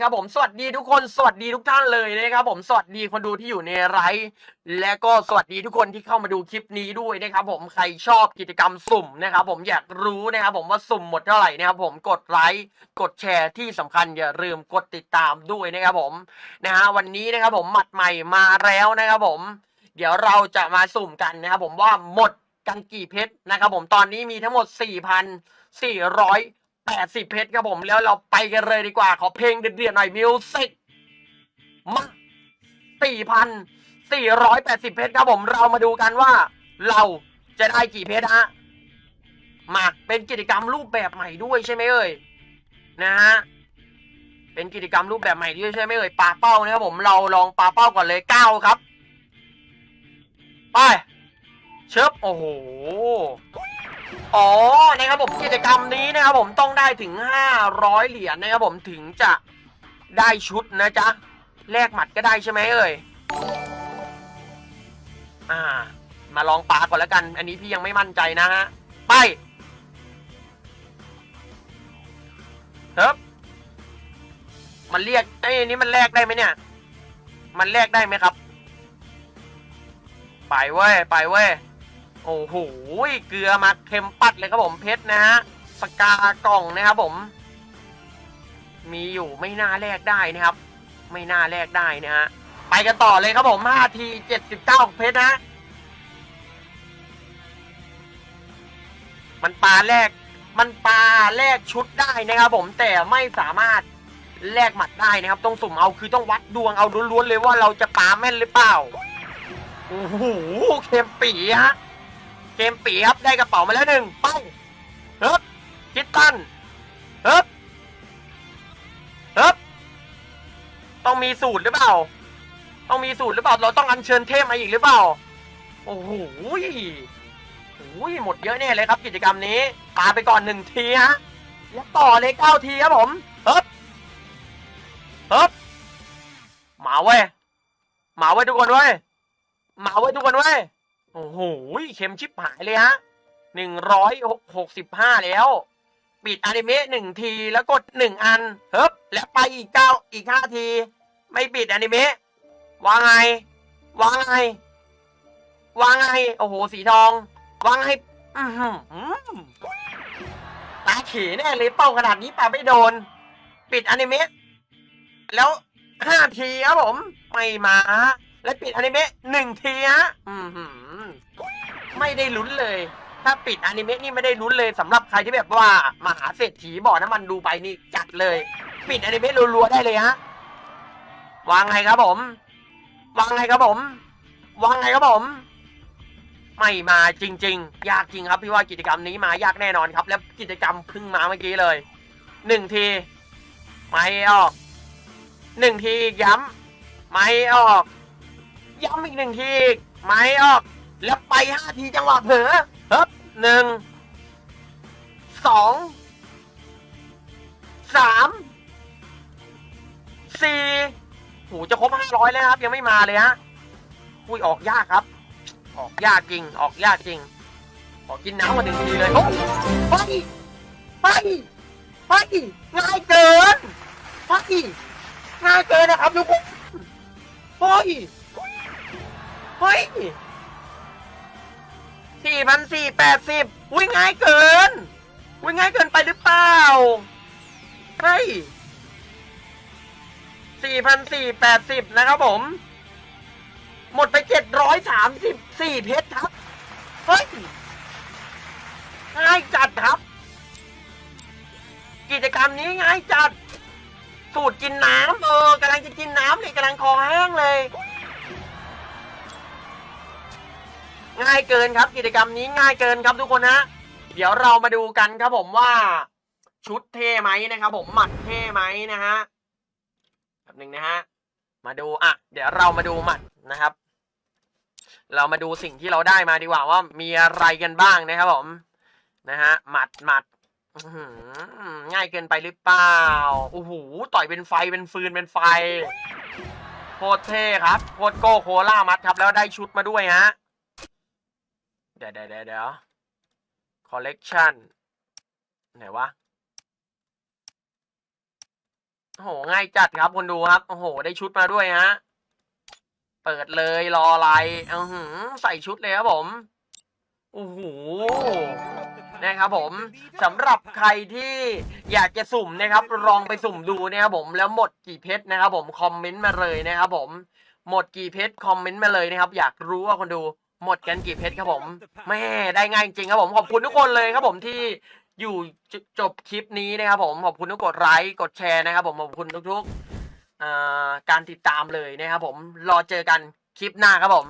ครับผมสวัสดีทุกคนสวัสดีทุกท่านเลยนะครับผมสวัสดีคนดูที่อยู่ในไลฟ์และก็สวัสดีทุกคนที่เข้ามาดูคลิปนี้ด้วยนะครับผมใครชอบกิจกรรมสุ่มนะครับผมอยากรู้นะครับผมว่าสุ่มหมดเท่าไหร่นะครับผมกดไลค์กดแชร์ที่สำคัญอย่าลืมกดติดตามด้วยนะครับผมนะฮะวันนี้นะครับผมหมัดใหม่มาแล้วนะครับผม เดี๋ยวเราจะมาสุ่มกันนะครับผมว่าหมดกันกี่เพชรนะครับผมตอนนี้มีทั้งหมด4,400 80 เพชรครับผมแล้วเราไปกันเลยดีกว่า ขอเพลงเดือดๆหน่อยมิวสิกมา4,480 เพชรครับผมเรามาดูกันว่า เราจะได้กี่เพชรฮะมาเป็นกิจกรรมรูปแบบใหม่ด้วยใช่ไหมเอ่ยนะฮะเป็นกิจกรรมรูปแบบใหม่ด้วยใช่ไหมเอ่ยปาเป้านะครับผมเราลองปาเป้าก่อนเลยเก้าครับไปเชิบโอ้โห อ๋อนะครับผมกิจกรรมนี้นะครับผมต้องได้ถึง 500 เหรียญนะครับผมถึงจะได้ชุดนะจ๊ะแลกหมัดก็ได้ใช่ไหมเอ่ยอ่า มาลองปาก่อนแล้วกัน อันนี้พี่ยังไม่มั่นใจนะฮะ ไปเฮ้บมันเรียกไอ้นนี้มันแลกได้ไหมเนี่ย มันแลกได้ไหมครับ ไปเว้ย ไปเว้ย โอ้โหเกลือมาเค็มปัดเลยครับผมเพชรนะฮะสกากล่องนะครับผม มีอยู่ไม่น่าแลกได้นะครับ ไม่น่าแลกได้นะฮะไปกันต่อเลยครับผม5ที79เพชรนะมันปลาแลกมันปลาแลกชุดได้นะครับผมแต่ไม่สามารถแลกหมัดได้นะครับ ต้องสุ่มเอาคือต้องวัดดวงเอาล้วนๆเลยว่าเราจะปลาแม่นหรือเปล่าโอ้โหเค็มปีฮะ เกมปีครับได้กระเป๋ามาแล้วหนึ่งไปเฮ้บคิดตันเฮ้บเฮ้บต้องมีสูตรหรือเปล่า ต้องมีสูตรหรือเปล่า เราต้องอัญเชิญเทพมาอีกหรือเปล่า โอ้โหโอ้ยหมดเยอะแน่เลยครับกิจกรรมนี้ปาไปก่อนหนึ่งทีฮะแล้วต่อเลยเก้าทีครับผมเฮ้บเฮ้บมาเว้ยมาเว้ยทุกคนเว้ยมาเว้ยทุกคนเว้ย โอ้โหเข็มชิบหายเลยฮะหนึ่งร้อยหกสิบห้าแล้ว ปิดอนิเมะหนึ่งทีแล้วกดหนึ่งอันเฮ้บแล้วไปอีกเก้าอีกห้าที ไม่ปิดอนิเมะวางไงวางไงวางไงโอ้โห สีทอง วางไงอือหือตาเขแน่เลยเป้าขนาดนี้ป่าไม่โดน ปิดอนิเมะแล้วห้าทีครับผม ไม่มา และปิดอนิเมะหนึ่งทีฮะ ไม่ได้ลุ้นเลย ถ้าปิดอนิเมะนี่ไม่ได้ลุ้นเลยสำหรับใครที่แบบว่ามหาเศรษฐีบ่อน้ำมันดูไปนี่จัดเลย ปิดอนิเมะรัวๆได้เลยฮะวางไงครับผม วางไงครับผม วางไงครับผม ไม่มาจริง ๆ ยากจริงครับพี่ว่ากิจกรรมนี้มายากแน่นอนครับ แล้วกิจกรรมเพิ่งมาเมื่อกี้เลยหนึ่งที ไม่ออกหนึ่งทีย้ำไม่ออก ย้ำอีกหนึ่งที ไม่ออก แล้วไปห้าทีจังหวะเผลอเฮ้บหนึ่งสองสามสี่โหจะครบห้าร้อยแล้วนะครับ ยังไม่มาเลยฮะอุ้ยออกยากครับ ออกยากจริง ออกยากจริง ขอกินน้ำมาหนึ่งทีเลยโอ้ไปไปไปง่ายเกินไปง่ายเกินนะครับทุกคนเฮ้ยเฮ้ย สี่พันสี่แปดสิบอุ้ยง่ายเกินอุ้ยง่ายเกินไปหรือเปล่าเฮ้ยสี่พันสี่แปดสิบนะครับผม หมดไปเจ็ดร้อยสามสิบสี่เพชรครับ เฮ้ย ง่ายจัดครับ กิจกรรมนี้ง่ายจัด สูตรกินน้ำเออกำลังจะกินน้ำเลยกำลังคอแห้งเลย ง่ายเกินครับกิจกรรมนี้ง่ายเกินครับทุกคนฮะเดี๋ยวเรามาดูกันครับผมว่า ชุดเท่ไหมนะครับ ผมหมัดเท่ไหมนะฮะแบบหนึ่งนะฮะมาดูอะ เดี๋ยวเรามาดูหมัดนะครับ เรามาดูสิ่งที่เราได้มาดีกว่าว่ามีอะไรกันบ้างนะครับผมนะฮะหมัดหมัดง่ายเกินไปหรือเปล่าโอ้โหต่อยเป็นไฟเป็นฟืนเป็นไฟโคตรเท่ครับโคตรโก้โคล่ามัดครับแล้วได้ชุดมาด้วยฮะ เดี๋ยวเดี๋ยวเดี๋ยวเดี๋ยว collection ไหนวะโอ้โหง่ายจัดครับคนดูครับ โอ้โห ได้ชุดมาด้วยฮะ เปิดเลยรออะไรอือหือใส่ชุดเลยครับผมโอ้โหนะครับผมสำหรับใครที่อยากจะสุ่มนะครับ ลองไปสุ่มดูนะครับผมแล้วหมดกี่เพชรนะครับผมคอมเมนต์มาเลยนะครับผมหมดกี่เพชรคอมเมนต์มาเลยนะครับ อยากรู้ว่าคนดู หมดกันกี่เพชรครับผมแม่ได้ง่ายจริงครับผมขอบคุณทุกคนเลยครับผมที่อยู่จจบคลิปนี้นะครับผมขอบคุณทุกกดไลค์กดแชร์นะครับผมขอบคุณทุกๆการติดตามเลยนะครับผมรอเจอกันคลิปหน้าครับผม